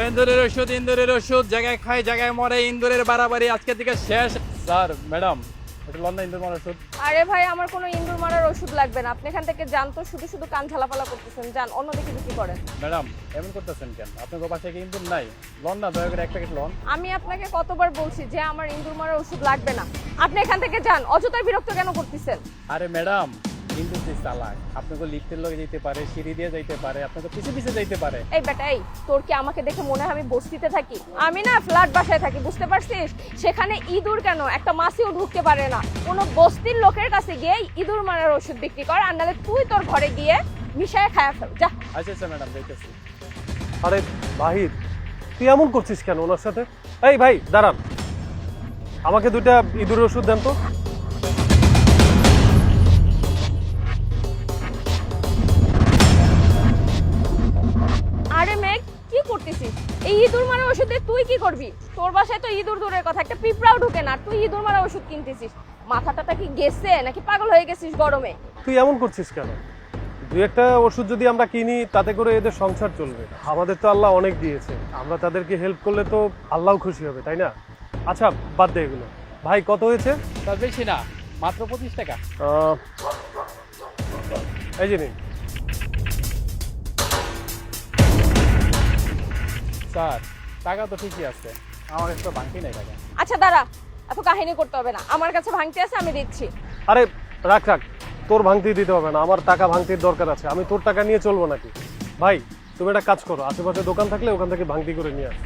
ইন্দুরের ওষুধ ইন্দুরের ওষুধ জায়গায় খায় জায়গায় মরে ইন্দুরের বাড়াবাড়ি আজকে থেকে শেষ। স্যার ম্যাডাম একটু লন্ডন ইন্দুর মারার ওষুধ। আরে ভাই আমার কোনো ইন্দুর মারার ওষুধ লাগবে না। আপনি এখান থেকে যান তো শুধু শুধু কান ঝালাপালা করতেছেন যান অন্য দিকে বিক্রি করেন। ম্যাডাম এমন করতেছেন কেন? আপনার বাসায় কি ইন্দুর নাই। লন না দয়া করে এক প্যাকেট লন। আমি আপনাকে কতবার বলছি যে আমার ইন্দুর মারার ওষুধ লাগবে না। আপনি এখান থেকে যান অযথাই বিরক্ত কেন করতেছেন? আরে ম্যাডাম ইন্দুর যে চালাক আপনাকে লিফটের লগে যেতে পারে সিঁড়ি দিয়ে যাইতে পারে আপনাকে পিছে পিছে যাইতে পারে। এই বেটা এই তোর কি আমাকে দেখে মনে হয় আমি বস্তিতে থাকি? আমি না ফ্ল্যাট বাসায় থাকি বুঝতে পারছিস? সেখানে ইঁদুর কেন? একটা মাছিও ঢুকতে পারে না। কোনো বস্তির লোকের কাছে গিয়ে ইঁদুর মারার ওষুধ বিক্রি কর আর নাহলে তুই তোর ঘরে গিয়ে মিশায় খায়া ফেল। যা। আচ্ছা আচ্ছা ম্যাডাম যাইতেছি। আরে বাহির তুই এমন করছিস কেন ওনার সাথে? এই ভাই দাঁড়ান। আমাকে দুইটা ইঁদুরের ওষুধ দেন তো। করতেছিস? এই ইঁদুর মারা ওষুধে তুই কি করবি? তোর বাসায় তো ইঁদুর দূরের কথা একটা পিঁপড়াও ঢুকে না তুই ইঁদুর মারা ওষুধ কিনতেছিস। মাথাটা কি গেছে নাকি পাগল হয়ে গেছিস গরমে? তুই এমন করছিস কেন? দুই একটা ওষুধ যদি আমরা কিনি তাতে করে এদের সংসার চলবে। আমাদের তো আল্লাহ অনেক দিয়েছে। আমরা তাদেরকে হেল্প করলে তো আল্লাহও খুশি হবে তাই না? আচ্ছা বাদ দে এগুলো। ভাই কত হয়েছে? স্যার বেশি না মাত্র পঁচিশ টাকা। আহ, এই যে নিন। স্যার টাকা তো ঠিকই আছে। আমার কাছে তো বাকি নাই টাকা। আচ্ছা দাঁড়া। এত কাহিনী করতে হবে না। আমার কাছে ভাঙতে আছে আমি দিচ্ছি। আরে রাখ রাখ। তোর ভাঙতি দিতে হবে না। আমার টাকা ভাঙতির দরকার আছে। আমি তোর টাকা নিয়ে চলবো নাকি? ভাই তুমি একটা কাজ করো। আশেপাশে দোকান থাকলে ওখান থেকে ভাঙতি করে নিয়ে আস।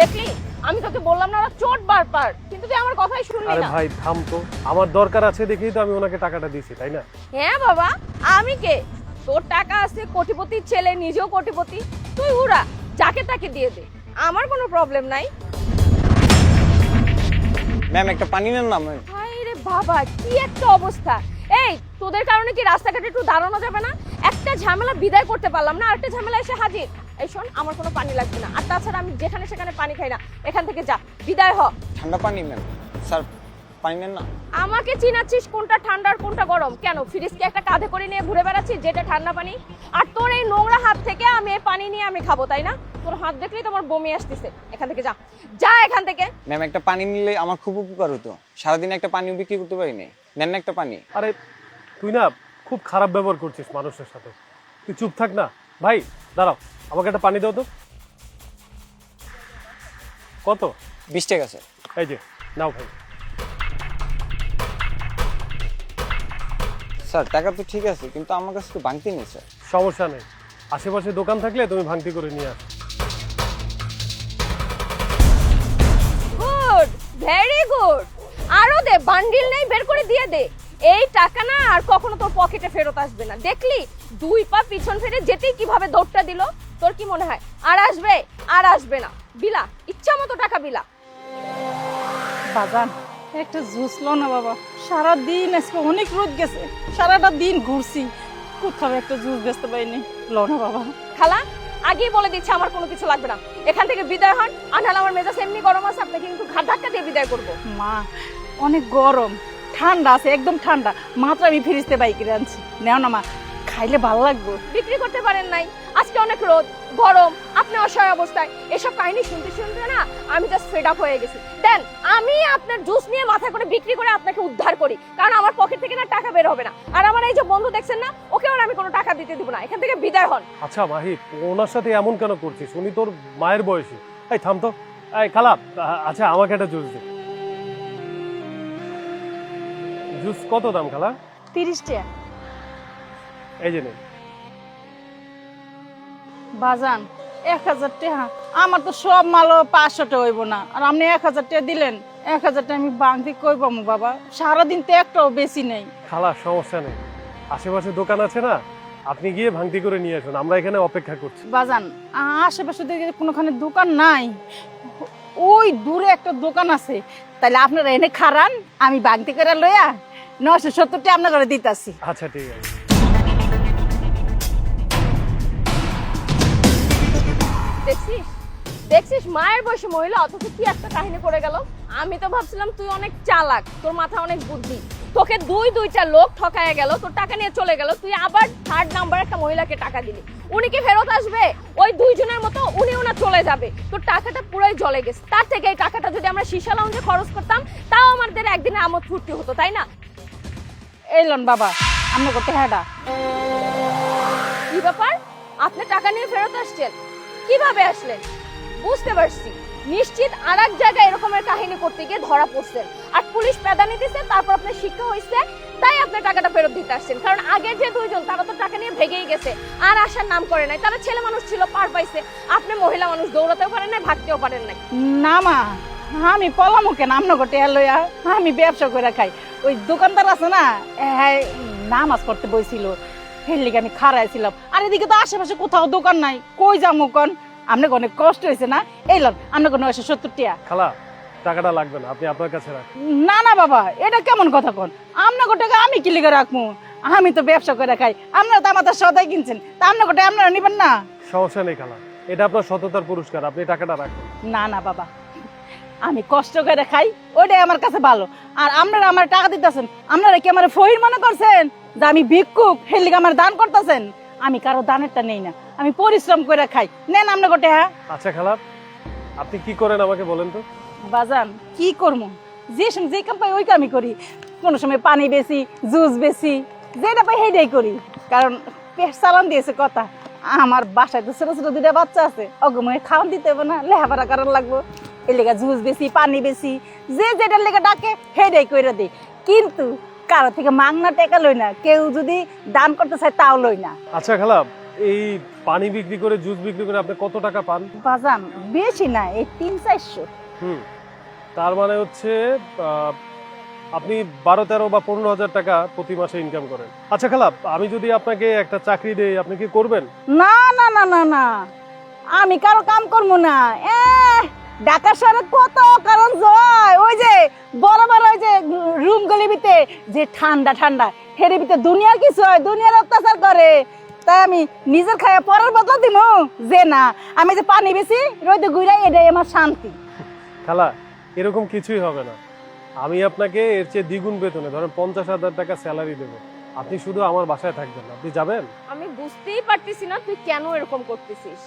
দেখলি? আমি তোকে বললাম না চোট বারবার কিন্তু তুই আমার কথাই শুনলি না। আরে ভাই থাম তো। আমার দরকার আছে দেখেই তো আমি ওনাকে টাকাটা দিয়েছি তাই না? হ্যাঁ বাবা আমি কে? তোর টাকা আছে কোটিপতির ছেলে নিজেও কোটিপতি। তুই উড়া যাকে তাকে দিয়ে দে। আমার কোনো প্রবলেম নাই। ম্যাম একটা পানি নেন না ম্যাম হাই রে বাবা কি একটা অবস্থা। এই তোদের কারণে কি রাস্তাঘাটে একটু দাঁড়ানো যাবে না? একটা ঝামেলা বিদায় করতে পারলাম না আরেকটা ঝামেলা এসে হাজির। এই শোন আমার কোনো পানি লাগবে না। আর তাছাড়া আমি যেখানে সেখানে পানি খাই না এখান থেকে যা বিদায় হ। ঠান্ডা পানি ম্যাম স্যার পানি নেন না। আমাকে চিনাচ্ছিস কোনটা ঠান্ডা আর কোনটা গরম? কেন ফ্রিজকে একটা কাঁধে করে নিয়ে ঘুরে বেড়াচ্ছিস যেটা ঠান্ডা পানি? আর তোর এই নোংরা হাত থেকে আমি এই পানি নিয়ে আমি খাব তাই না? তোর হাত দেখলেই তোমার বমি আসতেছে। এখান থেকে যা। যা এখান থেকে। ম্যাম একটা পানি নিলে আমার খুব উপকার হতো। সারাদিন একটা পানিও বিক্রি করতে পারি নাই নেন না একটা পানি। আরে তুই না খুব খারাপ ব্যবহার করছিস মানুষের সাথে। তুই চুপ থাক না। ভাই দাঁড়াও আমাকে একটা পানি দাও তো। কত? বিশ টাকা স্যার। এই যে নাও ভাই। স্যার টাকা তো ঠিক আছে কিন্তু আমার কাছে তো বাংতি নেই স্যার। সমস্যা নেই। আশেপাশে দোকান থাকলে তুমি ভাঙতি করে নিয়ে আস। Good very good. আরও দে বান্ডিল নেই বের করে দিয়ে দে। এই টাকা না আর কখনো তোর পকেটে ফেরত আসবে না। দেখলি? দুই পা পিছন ফিরে যেতেই কীভাবে দৌড়টা দিল? তোর কি মনে হয়? আর আসবে? আর আসবে না। বিলা ইচ্ছা মতো টাকা বিলা। বাজান একটা জুস লো না বাবা। সারা দিন আজকে অনেক রোদ গেছে। সারাটা দিন ঘুরছি। কোথাও একটা জুস বেচতে পারিনি। লো না বাবা। খালা আগেই বলে দিচ্ছে আমার কোনো কিছু লাগবে না। এখান থেকে বিদায় হন। আর নাহলে আমার মেজাজ এমনি গরম আছে আপনাকে কিন্তু ঘাট ধাক্কা দিয়ে বিদায় করব। মা অনেক গরম। ঠান্ডা আছে একদম ঠান্ডা। মাত্র আমি ফিরিস্তে বাইকে আনছি। নেও না মা খাইলে ভালো লাগবে। বিক্রি করতে পারেন নাই। আজকে অনেক রোদ গরম আপনি অসহায় অবস্থায়। এসব কাহিনী শুনতে শুনতে না আমি জাস্ট ফেড আপ হয়ে গেছি। দেন আমি আপনার জুস নিয়ে মাথা করে বিক্রি করে আপনাকে উদ্ধার করি। কারণ আমার পকেট থেকে না টাকা বের হবে না। আর আমার এই যে বন্ধু দেখছেন না ওকেও আর আমি কোনো টাকা দিতে দিব না। এখান থেকে বিদায় হন। আচ্ছা মাহিত ওনার সাথে এমন কেন করছিস? উনি তোর মায়ের বয়সী। এই থাম তো। এই খালা আচ্ছা আমাকে একটা জুস দে। জুস কত দাম খালা? তিরিশ টাকা এই যে বাজান এক হাজার টাকা। আমার তো সব মালও পাঁচশো টাকা হইব না। আর আপনি এক হাজার টাকা দিলেন এক হাজার টাকা আমি বাংতি কই পাবো বাবা। সারাদিন তো একটাও বেশি নেই। খালা সমস্যা নেই। আশেপাশে দোকান আছে না? আপনি গিয়ে ভাঙতি করে নিয়ে আসুন। আমরা এখানে অপেক্ষা করছি। বাজান আশেপাশে কোনোখানে দোকান নাই ওই দূরে একটা দোকান আছে। তাহলে আপনারা এনে খারান আমি বাগদি করে লইয়া নশো সত্তরটা আপনারা দিতাছি। আচ্ছা ঠিক আছে। দেখছিস? দেখছিস মায়ের বয়সী মহিলা অথচ কি একটা কাহিনী করে গেল? আমি তো ভাবছিলাম তুই অনেক চালাক তোর মাথা অনেক বুদ্ধি। তোকে দুই দুইটা লোক ঠকায় গেল তোর টাকা নিয়ে চলে গেল তুই আবার থার্ড নাম্বার একটা মহিলাকে টাকা দিলি। উনি কি ফেরত আসবে? ওই দুইজনের মতো উনি ওনা চলে যাবে। তোর টাকাটা পুরোই জলে গেছে। তার থেকে এই টাকাটা যদি আমরা সীসা লাউঞ্জে খরচ করতাম তাও আমাদের একদিনে আমোদ ফুর্তি হতো তাই না? এলন বাবা, আমরা করতে হ্যাঁটা কি ব্যাপার? আপনি টাকা নিয়ে ফেরত আসছেন? কীভাবে আসলেন? বুঝতে পারছি। নিশ্চিত আর এক জায়গায় এরকমের কাহিনী করতে গিয়ে ধরা পড়ছেন। আর পুলিশ প্যাদানি দিছে তারপর আপনার শিক্ষা হয়েছে তাই আপনি টাকাটা ফেরত দিতে আসছেন। কারণ আগের যে দুইজন, তারা তো টাকা নিয়ে ভেগেই গেছে, আর আসার নাম করে নাই। তারা ছেলে মানুষ ছিল, পার পাইছে। আপনি মহিলা মানুষ, দৌড়াতেও পারেন নাই, ভাগতেও পারেন নাই। না মা, আমি পলামো কেন আমনো গোটে লইয়া, আমি ব্যবসা করে খাই। ওই দোকানদার আছে না হ্যাঁ নামাজ পড়তে বইছিল। হের লিগে আমি খারাইছিলাম আর এদিকে তো আশেপাশে কোথাও দোকান নাই। কই যাব কন? আপনাকে অনেক কষ্ট হয়েছে না? এই লন আপনাকে নয়শো সত্তর টিয়া। খালা টাকাটা লাগবে না আপনি আপনার কাছে না না বাবা এটা কেমন কথা কন? আপনাকে টাকা আমি কি লিগে রাখব আমি তো ব্যবসা করে খাই। আপনারা তো আমাদের সদাই কিনছেন। তা আপনাকে টাকা আপনারা নিবেন না? সমস্যা নেই খালা। এটা আপনার সততার পুরস্কার আপনি টাকাটা রাখুন। না না বাবা। আমি কষ্ট করে খাই ওটাই আমার কাছে ভালো। আর আপনারা আমার টাকা দিতেছেন আপনারা কি আমার ফহির মনে করছেন যে আমি ভিক্ষুক হেলিকে আমার দান করতেছেন? আমি কারও দানেরটা নেই না। আমি পরিশ্রম করে খাই। নেন আমরা গোটে হ্যাঁ? আচ্ছা খালা আপনি কি করেন আমাকে বলেন তো? বাজান কি করব যে সময় যে কাম পাই ওই কামই করি। কোনো সময় পানি বেশি জুস বেশি যেটা পাই সেইটাই করি। কারণ পেট চালান দিয়েছে কথা। আমার বাসায় তো ছোট ছোট দুটা বাচ্চা আছে। অগময়ে খাওয়ান দিতে হবে না? লেহাপড়া কারণ লাগবো। এর লেগে জুস বেশি পানি বেশি যে যেটার লেগে ডাকে সেইটাই করে দিই কিন্তু কারও থেকে মাংনা টেকা লই না কেউ যদি দান করতে চায় তাও লই না। আচ্ছা খালা এই পানি বিক্রি করে জুস বিক্রি করে আপনি কত টাকা পান? বাজান বেশি না এই তিন চারশো। হুম তার মানে হচ্ছে আপনি বারো তেরো বা পনেরো হাজার টাকা প্রতি মাসে ইনকাম করেন। আচ্ছা খালা আমি যদি আপনাকে একটা চাকরি দেই আপনি কি করবেন? না না না না না। আমি কারও কাম করব না। এ ঢাকা শহরে কত কারণ জয়। ওই যে, বড় বড় ওই যে রুম গলিবিতে যে ঠান্ডা ঠান্ডা, হেরে ভিতরে দুনিয়ার কিছু হয়, দুনিয়ার অত্যাচার করে। তাই আমি নিজের খায়া পরের বদলা দিব যে না, আমি যে পানি বেশি রইতে ঘুরাই, এটাই আমার শান্তি। খালা, এরকম কিছুই হবে না। আমি আপনাকে এর চেয়ে দ্বিগুণ বেতনে, ধরেন পঞ্চাশ হাজার টাকা স্যালারি দেবো। আপনি শুধু আমার বাসায় থাকবেন আপনি যাবেন? আমি বুঝতেই পারতেছি না তুই কেন এরকম করতেছিস।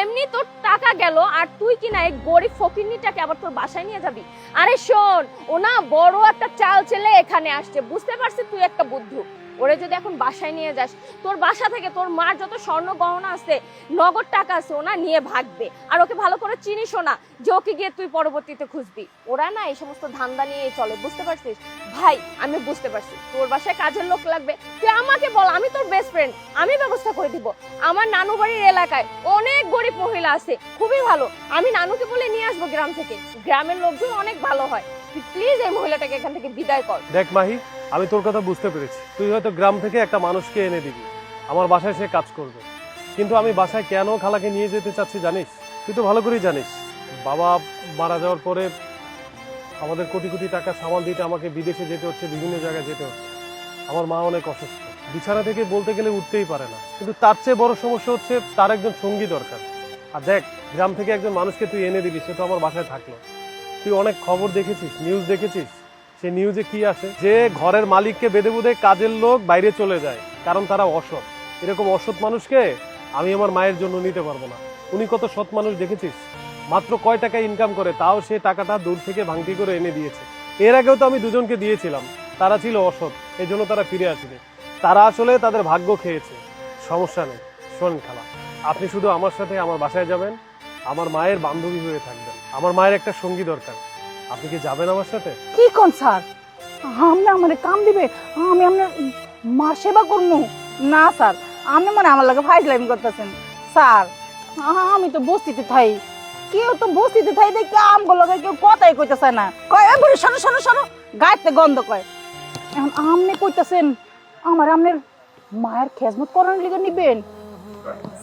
এমনি তোর টাকা গেল আর তুই কি না এক গরিব ফকিরনিটাকে আবার তোর বাসায় নিয়ে যাবি? আরে শোন, ও না বড় একটা চাল ছেলে এখানে আসছে, বুঝতে পারছিস তুই একটা বুদ্ধু ওরে যদি এখন বাসায় নিয়ে যাস, তোর বাসা থেকে তোর মার যত স্বর্ণ গহনা আছে, নগদ টাকা আছে, ওনা নিয়ে ভাগবে। আর ওকে ভালো করে চিনিস না যে ওকে গিয়ে তুই পরবর্তীতে খুঁজবি। ওরা না এই সমস্ত ধান্দা নিয়ে চলে, বুঝতে পারছিস? ভাই, আমি বুঝতে পারছি। তোর বাসায় কাজের লোক লাগবে। তুই আমাকে বল, আমি তোর বেস্ট ফ্রেন্ড আমি ব্যবস্থা করে দিব। আমার নানু বাড়ির এলাকায় অনেক গরিব মহিলা আছে, খুবই ভালো। আমি নানুকে বলে নিয়ে আসব গ্রাম থেকে। গ্রামের লোকজন অনেক ভালো হয়। প্লিজ এই মহিলাটাকে এখান থেকে বিদায় কর। দেখ মাহি, আমি তোর কথা বুঝতে পেরেছি। তুই হয়তো গ্রাম থেকে একটা মানুষকে এনে দিবি। আমার বাসায় সে কাজ করবে। কিন্তু আমি বাসায় কেন খালাকে নিয়ে যেতে চাচ্ছি জানিস? তুই তো ভালো করেই জানিস। বাবা মারা যাওয়ার পরে আমাদের কোটি কোটি টাকা সামাল দিতে আমাকে বিদেশে যেতে হচ্ছে, বিভিন্ন জায়গায় যেতে হচ্ছে। আমার মা অনেক অসুস্থ। বিছানা থেকে বলতে গেলে উঠতেই পারে না। কিন্তু তার চেয়ে বড় সমস্যা হচ্ছে তার একজন সঙ্গী দরকার। আর দেখ, গ্রাম থেকে একজন মানুষকে তুই এনে দিবি, সে তো আমার বাসায় থাকল। তুই অনেক খবর দেখেছিস নিউজ দেখেছিস, সে নিউজে কি আসে? যে ঘরের মালিককে বেঁধে বুধে কাজের লোক বাইরে চলে যায়, কারণ তারা অসৎ। এরকম অসৎ মানুষকে আমি আমার মায়ের জন্য নিতে পারব না। উনি কত সৎ মানুষ দেখেছিস? মাত্র কয় টাকা ইনকাম করে, তাও সে টাকাটা দূর থেকে ভাঙতি করে এনে দিয়েছে। এর আগেও তো আমি দুজনকে দিয়েছিলাম, তারা ছিল অসৎ এই জন্য তারা ফিরে আসেনি। তারা আসলে তাদের ভাগ্য খেয়েছে, সমস্যা নেই, শোন খালা, আপনি শুধু আমার সাথে আমার বাসায় যাবেন আমার মায়ের বান্ধবী হয়ে থাকবেন আমার মায়ের একটা সঙ্গী দরকার। আপনি কি যাবেন আমার সাথে? কি কোন স্যার? আপনি আমার কাম দিবে? আমি আপনার মা সেবা করব না, স্যার। আপনি মানে আমার লাগে ফাইজলাইন করতেছেন। স্যার, আমি তো বস্তিতে থাই। কেউ তো বস্তিতে থাই দেখি আমগুলো কেউ কথাই কইতেছে না। কয় বুড়ি শোনো শোনো শোনো গাইতে গন্ধ কয়। এখন আপনি কইতেছেন, আমার আপনার মায়ের খেজমত করার লিগে নিবেন?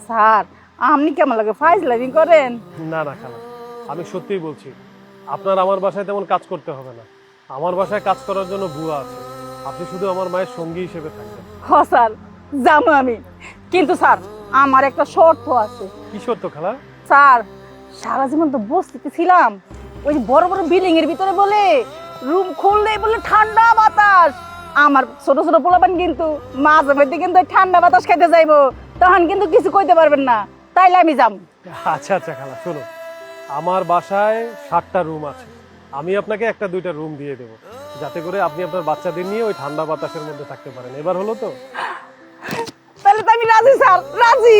স্যার আপনি কেমন লাগে? ফাইজলাইন করেন? না না খালা। আমি সত্যিই বলছি আপনার আমার বাসায় তেমন কাজ করতে হবে না। আমার বাসায় কাজ করার জন্য বুয়া আছে। আপনি শুধু আমার মায়ের সঙ্গী হিসেবে থাকবেন। হ স্যার যাব আমি। কিন্তু স্যার আমার একটা শর্ত আছে। কি সত্য খালা? স্যার সারা জীবন তো বস্তিতে ছিলাম। ওই যে বড় বড় বিল্ডিং এর ভিতরে বলে রুম খুললেই বলে ঠান্ডা বাতাস। আমার ছোট ছোট পোলাপান কিন্তু মাঝে মধ্যে কিন্তু ওই ঠান্ডা বাতাস খেতে যাইবো। তখন কিন্তু কিছু কইতে পারবেন না। তাইলে আমি যাম। আচ্ছা আচ্ছা খালা শোনো আমার বাসায় সাতটা রুম আছে। আমি আপনাকে একটা দুইটা রুম দিয়ে দেবো। যাতে করে আপনি আপনার বাচ্চাদের নিয়ে ওই ঠান্ডা বাতাসের মধ্যে থাকতে পারেন। এবার হলো তো? তাহলে তো আমি রাজি স্যার রাজি।